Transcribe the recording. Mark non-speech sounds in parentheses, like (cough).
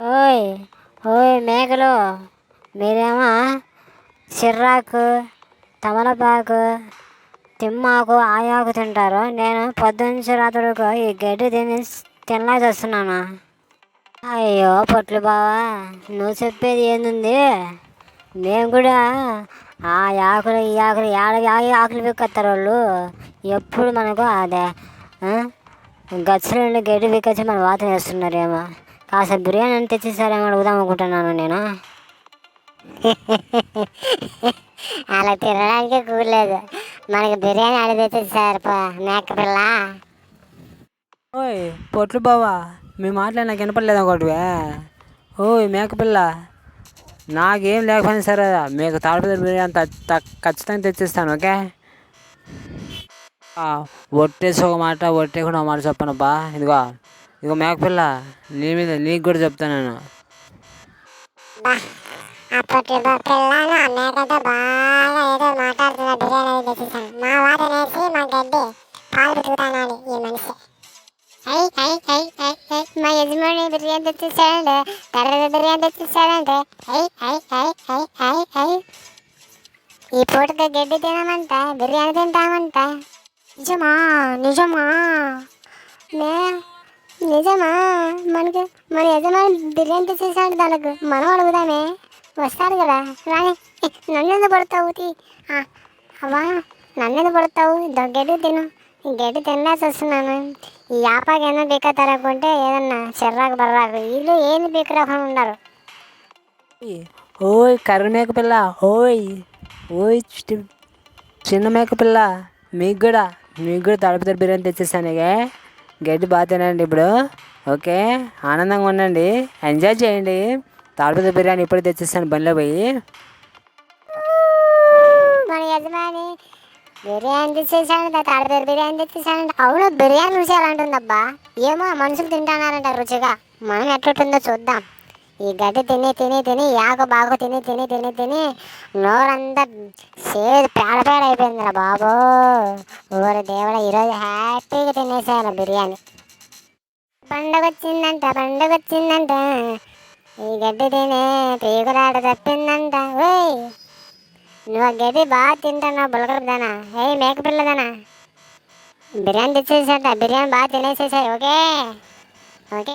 ఓయ్ ఓయ్ మేకలు మీరేమో చిర్రాకు తమలపాకు తిమ్మాకు ఆయాకు తింటారు. నేను పొద్దున్నుంచి రాత్రి వరకు ఈ గడ్డి తిని తినలేక వస్తున్నాను. అయ్యో పొట్లు బావా నువ్వు చెప్పేది ఏంది మేము కూడా ఆ ఆకులు ఈ ఆకులు ఏడ ఆకులు పిక్కొస్తారు వాళ్ళు. ఎప్పుడు మనకు అదే గచ్చుల గడ్డి పిక్కొచ్చి మన వాత వేస్తున్నారేమో. కాస్త బిర్యానీ అని తెచ్చిస్తారేమో అడుగుదాం అనుకుంటున్నాను నేను. (laughs) అలా తినడానికి కూలేదు మనకి బిర్యానీ అడిగి తెచ్చారు మేక పిల్ల. ఓయ్ పొట్లు బావా మీ మాటలే నాకు వినపడలేదు ఒకటివే. ఓయ్ మేకపిల్ల నాకేం లేకపోయినా సరే మీకు తాడిపత్రి బిర్యానీ త- ఖచ్చితంగా తెచ్చిస్తాను ఓకే? ఒట్టేసి ఒక మాట ఒట్టేకుండా ఒక మాట చెప్పనబ్బా ఇదిగో. ఇదిగో మేకపిల్ల నీ మీద నీకు కూడా చెప్తాను నేను. అప్పట్లో ఆ మేకతో బాగా ఏదో మాట్లాడుతున్న బిర్యానీ అది తెచ్చేసాను మా వాత నేసి మా గడ్డి పాలు ఈ మనిషి. హై హై హై మా యజమాని బిర్యానీ తెచ్చేసాడండి తర్వాత బిర్యానీ తెచ్చేసాడండి ఐ హై హై హై హై హై ఈ పూటకి గడ్డి తినమంట బిర్యానీ తింటామంట. నిజమా నిజమా? నే నిజమా? మనకి మన యజమాని బిర్యానీ తెచ్చేసాడు దానికి. మనం అడుగుదామే. వస్తాడు కదా. రాని. నన్ను ఎందుకు పడతావు అవ్వా నన్ను ఎందుకు పడతావు గడ్డి తిను. గడ్డి తినేసి వస్తున్నాను. ఈ యాపాకి ఏదైనా పీక తరగకుంటే ఏదన్నా చెర్రాకు బర్రాకు వీళ్ళు ఏంది బీకరాకుండా ఉన్నారు ఓయ్ కర్ర మేకపిల్ల ఓయ్ ఓయ్ చిన్న చిన్న మేకపిల్ల మీకు కూడా మీకు కూడా తాడిపత్రి బిర్యానీ తెచ్చేసానుగా. గడ్డి బాగా తినండి ఇప్పుడు. ఓకే ఆనందంగా ఉండండి. ఎంజాయ్ చేయండి. తాడిపత్రి బిర్యానీ ఇప్పుడు తెచ్చిస్తాను బండిలో పోయి. మన యజమాని బిర్యానీ తెచ్చేసాడు తాడపేరు బిర్యానీ తెచ్చేసాడంట. అవును బిర్యానీ రుచి ఎలా ఉంటుందబ్బా? ఏమో మనుషులు తింటున్నారంట రుచిగా. మనం ఎట్లుంటుందో చూద్దాం. ఈ గడ్డి తిని తిని తిని యాకు బాగు తిని తిని తిని తిని నోరంతా సేదు పేడ పేడ అయిపోయిందిరా బాబు. ఊరి దేవుడు ఈరోజు హ్యాపీగా తినేసాను బిర్యానీ. పండగ వచ్చిందంట పండగ వచ్చిందంట ఈ గడ్డి తిని పీకులాట తప్పిందంట. ఓయ్ నువ్వు ఆ గడ్డి బాగా తింటున్నావు బులకరదానా ఏ మేకపిల్లదానా బిర్యానీ తెచ్చేసేట బిర్యానీ బాగా తినేసేసాయి ఓకే? ఓకే?